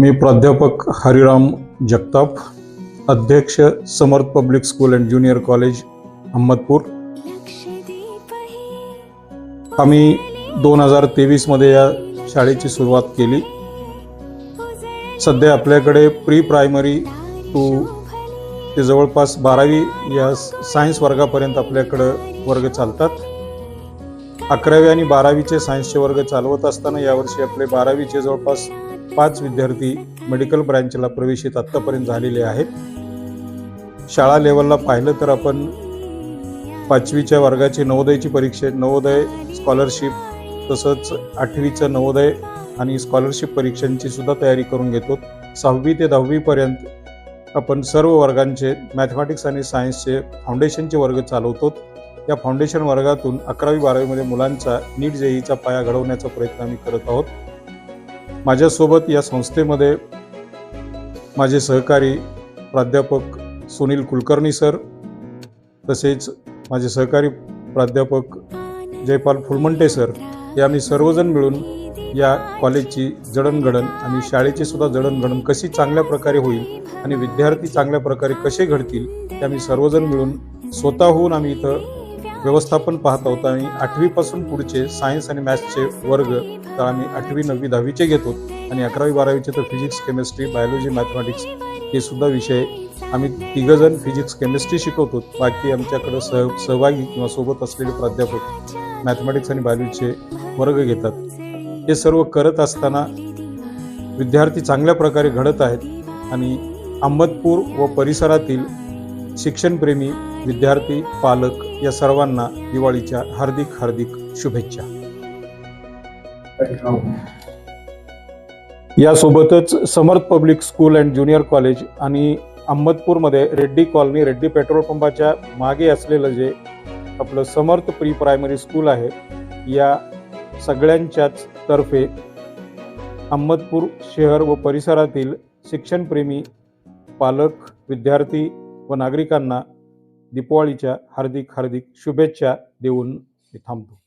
मी प्राध्यापक हरिराम जगताप अध्यक्ष Samarth public school and junior college Ahmedpur. आम्ही दोन हजार तेवीसमध्ये या शाळेची सुरुवात केली. सध्या आपल्याकडे प्री प्रायमरी टू ते जवळपास बारावी या सायन्स वर्गापर्यंत आपल्याकडं वर्ग चालतात. अकरावी आणि बारावीचे सायन्सचे वर्ग चालवत असताना यावर्षी आपले बारावीचे जवळपास पाच विद्यार्थी मेडिकल ब्रँचला प्रवेशित आत्तापर्यंत झालेले आहेत. शाळा लेवलला पाहिलं तर आपण पाचवीच्या वर्गाची नवोदयची परीक्षा नवोदय स्कॉलरशिप तसंच आठवीचं नवोदय आणि स्कॉलरशिप परीक्षांची सुद्धा तयारी करून घेतो. सहावी ते दहावीपर्यंत आपण सर्व वर्गांचे मॅथमॅटिक्स आणि सायन्सचे फाउंडेशनचे वर्ग चालवतो. या फाउंडेशन वर्गातून अकरावी बारावीमध्ये मुलांचा नीट जेईचा पाया घडवण्याचा प्रयत्न आम्ही करत आहोत. माझ्यासोबत या संस्थेमध्ये माझे सहकारी प्राध्यापक सुनील कुलकर्णी सर तसेच माझे सहकारी प्राध्यापक जयपाल फुलमंटे सर हे आम्ही सर्वजण मिळून या कॉलेजची जडणघडण आणि शाळेची सुद्धा जडणघडण कशी चांगल्या प्रकारे होईल आणि विद्यार्थी चांगल्या प्रकारे कसे घडतील ते आम्ही सर्वजण मिळून स्वतःहून आम्ही इथं व्यवस्थापन पाहत आहोत आणि आठवीपासून पुढचे सायन्स आणि मॅथ्सचे वर्ग तर आम्ही आठवी नववी दहावीचे घेतो आणि अकरावी बारावीचे तर फिजिक्स केमिस्ट्री बायोलॉजी मॅथमॅटिक्स हे सुद्धा विषय आम्ही तिघंजण फिजिक्स केमिस्ट्री शिकवतो बाकी आमच्याकडं सह सहभागी किंवा सोबत असलेले प्राध्यापक मॅथमॅटिक्स आणि बायोलॉजीचे वर्ग घेतात. हे सर्व करत असताना विद्यार्थी चांगल्या प्रकारे घडत आहेत आणि अहमदपूर व परिसरातील शिक्षणप्रेमी विद्यार्थी पालक या सर्वांना दिवाळीच्या हार्दिक हार्दिक शुभेच्छा. यासोबतच Samarth public school and junior college आणि अहमदपूरमध्ये रेड्डी कॉलनी रेड्डी पेट्रोल पंपाच्या मागे असलेलं जे आपलं समर्थ प्री प्रायमरी स्कूल आहे या सगळ्यांच्याच तर्फे अहमदपूर शहर व परिसरातील शिक्षणप्रेमी पालक विद्यार्थी व नागरिकांना दीपावळीच्या हार्दिक हार्दिक शुभेच्छा देऊन मी थांबतो.